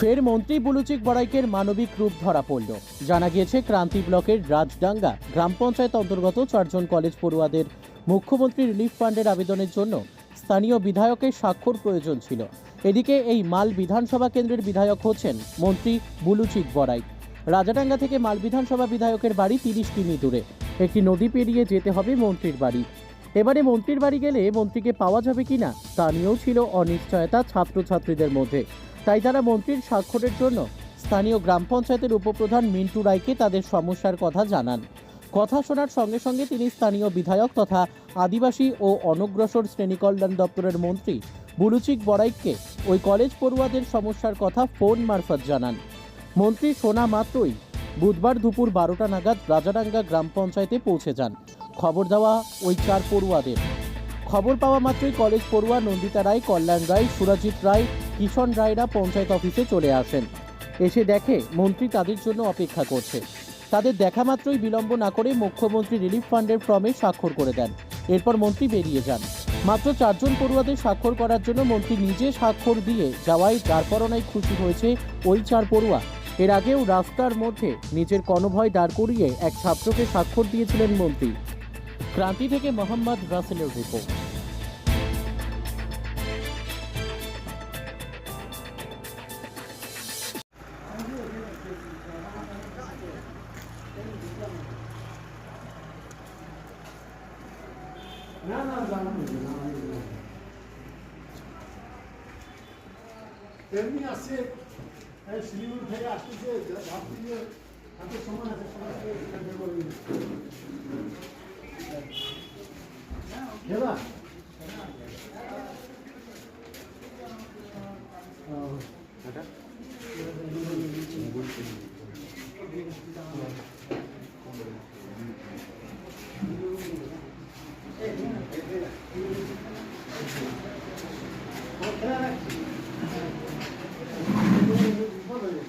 ফের মন্ত্রী বুলুচিক বড়াইকের মানবিক রূপ ধরা পড়ল। জানা গিয়েছে, ক্রান্তি ব্লকের রাজডাঙ্গা গ্রাম পঞ্চায়েত অন্তর্গত চারজন কলেজ পড়ুয়াদের মুখ্যমন্ত্রী রিলিফ ফান্ডের আবেদনের জন্য স্থানীয় বিধায়কের স্বাক্ষর প্রয়োজন ছিল। এদিকে এই মাল বিধানসভা কেন্দ্রের বিধায়ক হচ্ছেন মন্ত্রী বুলুচিক বড়াই রাজাডাঙ্গা থেকে মাল বিধানসভা বিধায়কের বাড়ি তিরিশ কিমি দূরে। একটি নদী পেরিয়ে যেতে হবে মন্ত্রীর বাড়ি। এবারে মন্ত্রীর বাড়ি গেলে মন্ত্রীকে পাওয়া যাবে কিনা তা নিয়েও ছিল অনিশ্চয়তা ছাত্রছাত্রীদের মধ্যে। তাই তারা মন্ত্রীর স্বাক্ষরের জন্য স্থানীয় গ্রাম পঞ্চায়েতের উপপ্রধান মিন্টু রায়কে তাদের সমস্যার কথা জানান। কথা শোনার সঙ্গে সঙ্গে তিনি স্থানীয় বিধায়ক তথা আদিবাসী ও অনগ্রসর শ্রেণি কল্যাণ দপ্তরের মন্ত্রী বুলুচিক বড়াইককে ওই কলেজ পড়ুয়াদের সমস্যার কথা ফোন মারফত জানান। মন্ত্রী শোনা মাত্রই বুধবার দুপুর বারোটা নাগাদ রাজাডাঙ্গা গ্রাম পঞ্চায়েতে পৌঁছে যান। খবর দেওয়া ওই চার পড়ুয়াদের। খবর পাওয়া মাত্রই কলেজ পড়ুয়া নন্দিতা রায়, কল্যাণ রায়, সুরজিৎ রায় কিষণ রায়রা পঞ্চায়েত অফিসে চলে আসেন। এসে দেখে মন্ত্রী তাদের জন্য অপেক্ষা করছে। তাদের দেখা মাত্রই বিলম্ব না করে মুখ্যমন্ত্রী রিলিফ ফান্ডের ফর্মে স্বাক্ষর করে দেন। এরপর মন্ত্রী বেরিয়ে যান। মাত্র চারজন পড়ুয়াদের স্বাক্ষর করার জন্য মন্ত্রী নিজে স্বাক্ষর দিয়ে যাওয়ায় পরনায় খুশি হয়েছে ওই চার পড়ুয়া। এর আগেও রাস্তার মধ্যে নিজের কনভয় দাঁড় করিয়ে এক ছাত্রকে স্বাক্ষর দিয়েছিলেন মন্ত্রী। ক্রান্তি থেকে মোহাম্মদ রাসেলের রিপোর্ট। না না জানানো যাবে না, আমি জানাব। এমনি আসছে এই শিলিগুড়ি থেকে আসতেছে ভাবছি যে হাতে সময় আছে সময় আছে, এটা বের করে দিন। এবার? ও, ওটা রাখছি। বলো।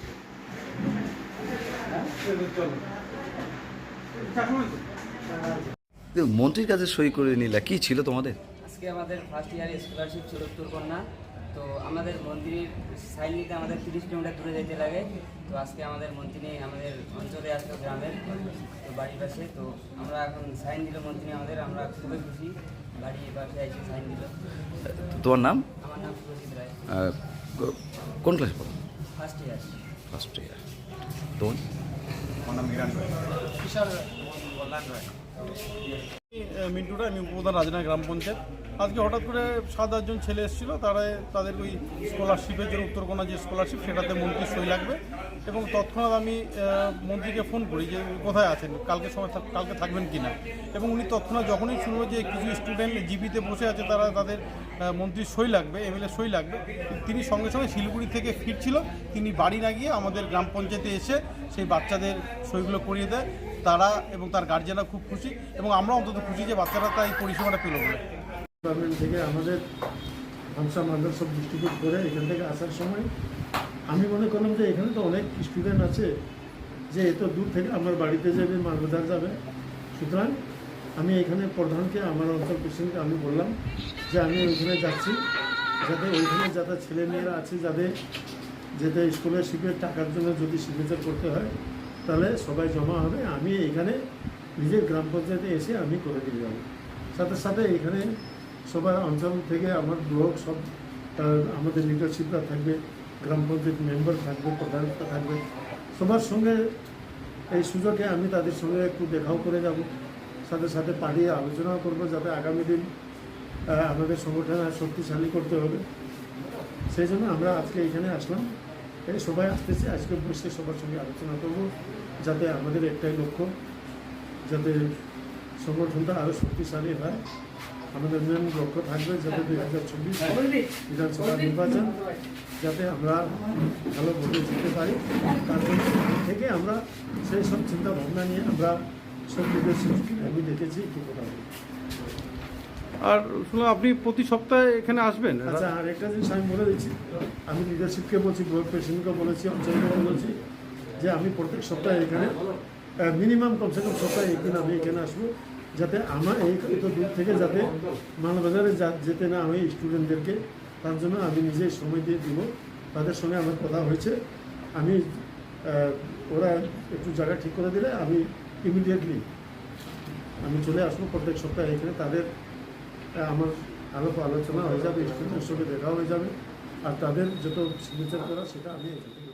হ্যাঁ? চলো, চলো। তো মন্ত্রীর কাছে সই করে নিলা কি ছিল তোমাদের? আজকে আমাদের ফার্স্ট ইয়ার স্কলারশিপ ছিল উত্তরকন্যা তো আমাদের মন্ত্রীর সাইন নিতে আমাদের তিরিশ কিলোমিটার দূরে যেতে লাগে। তো আজকে আমাদের মন্ত্রী আমাদের অঞ্চলে আসলো গ্রামের তো বাড়ির পাশে। তো আমরা এখন সাইন দিল মন্ত্রী আমাদের আমরা খুবই খুশি। বাড়ি পাশে এসে সাইন দিল। তোমার নাম? আমার নাম সুরজিৎ রায়। কোন ক্লাসে পড়ো? ফার্স্ট ইয়ার ফার্স্ট ইয়ার তোমার? আমি, মিন্টুরা আমি উপপ্রধান রাজনা গ্রাম পঞ্চায়েত। আজকে হঠাৎ করে সাত আটজন ছেলে এসেছিল তারা তাদের ওই স্কলারশিপের জন্য উত্তরকোনা যে স্কলারশিপ সেটাতে মন্ত্রীর সই লাগবে। এবং তৎক্ষণাৎ আমি মন্ত্রীকে ফোন করি যে, কোথায় আছেন? কালকে সময় কালকে থাকবেন কি না এবং উনি তৎক্ষণাৎ যখনই শুনলো যে কিছু স্টুডেন্ট জিপিতে বসে আছে, তারা তাদের মন্ত্রীর সই লাগবে এমএলএ সই লাগবে, তিনি সঙ্গে সঙ্গে শিলিগুড়ি থেকে ফিরছিল। তিনি বাড়ি না গিয়ে আমাদের গ্রাম পঞ্চায়েতে এসে সেই বাচ্চাদের সইগুলো করিয়ে দেয়। তারা এবং তার গার্জেনরা খুব খুশি এবং আমরা অন্তত খুশি যে বাচ্চারা তাই পরিষেবাটা পেল থেকে আমাদের হামসা মাদ্রাস সব ডিস্ট্রিবিউট করে এখান থেকে আসার সময় আমি মনে করলাম যে এখানে তো অনেক স্টুডেন্ট আছে, যে এত দূর থেকে আমার বাড়িতে যাবে মারবাজার যাবে। সুতরাং আমি এখানে প্রধানকে, আমার অঞ্চল প্রেসিডেন্টকে আমি বললাম যে আমি ওইখানে যাচ্ছি, যাতে ওইখানে যাতে ছেলেমেয়েরা আছে, যাদের যাতে স্কলারশিপের টাকার জন্য যদি সিগনেচার করতে হয় তাহলে সবাই জমা হবে, আমি এখানে নিজের গ্রাম পঞ্চায়েতে এসে আমি করে দিয়ে যাব। সাথে সাথে এখানে সবার অঞ্চল থেকে আমার ব্লক সব আমাদের লিডারশিপরা থাকবে, গ্রাম পঞ্চায়েত মেম্বার থাকবে প্রধানতা থাকবে। সবার সঙ্গে এই সুযোগে আমি তাদের সঙ্গে একটু দেখাও করে যাব। সাথে সাথে পাড়িয়ে আলোচনাও করব যাতে আগামী দিন আমাদের সংগঠন আর শক্তিশালী করতে হবে। সেই জন্য আমরা আজকে এখানে আসলাম। এই সবাই আসতেছে, আজকে বসে সবার সঙ্গে আলোচনা করব। যাতে আমাদের একটাই লক্ষ্য যাতে সংগঠনটা আরও শক্তিশালী হয়। আমাদের মেন লক্ষ্য থাকবে যাতে দুই হাজার চব্বিশ বিধানসভা নির্বাচন যাতে আমরা ভালো ভোটে জিততে পারি। তার জন্য থেকে আমরা সেই সব চিন্তা ভাবনা নিয়ে আমরা সব লিডারশিপ আমি দেখেছি কি কথা বলি। আর শুনলাম আপনি প্রতি সপ্তাহে এখানে আসবেন। আচ্ছা আর একটা জিনিস আমি বলে দিচ্ছি। আমি লিডারশিপকে বলছি ব্লক প্রেসিডেন্টকে বলেছি অঞ্চলকে বলেছি। যে আমি প্রত্যেক সপ্তাহে এখানে মিনিমাম কমসে কম সপ্তাহে একদিন আমি এখানে আসব, যাতে আমার এই এত দূর থেকে যাতে মালবাজারে যেতে না হয় স্টুডেন্টদেরকে তার জন্য আমি নিজেই সময় দিয়ে দিব। তাদের সঙ্গে আমার কথা হয়েছে। আমি ওরা একটু জায়গা ঠিক করে দিলে আমি ইমিডিয়েটলি আমি চলে আসব প্রত্যেক সপ্তাহে এখানে। তাদের আমার আলাপ আলোচনা হয়ে যাবে স্টুডেন্টের সঙ্গে দেখা হয়ে যাবে। আর তাদের যত সিগনেচার করা, সেটা আমি এখান থেকে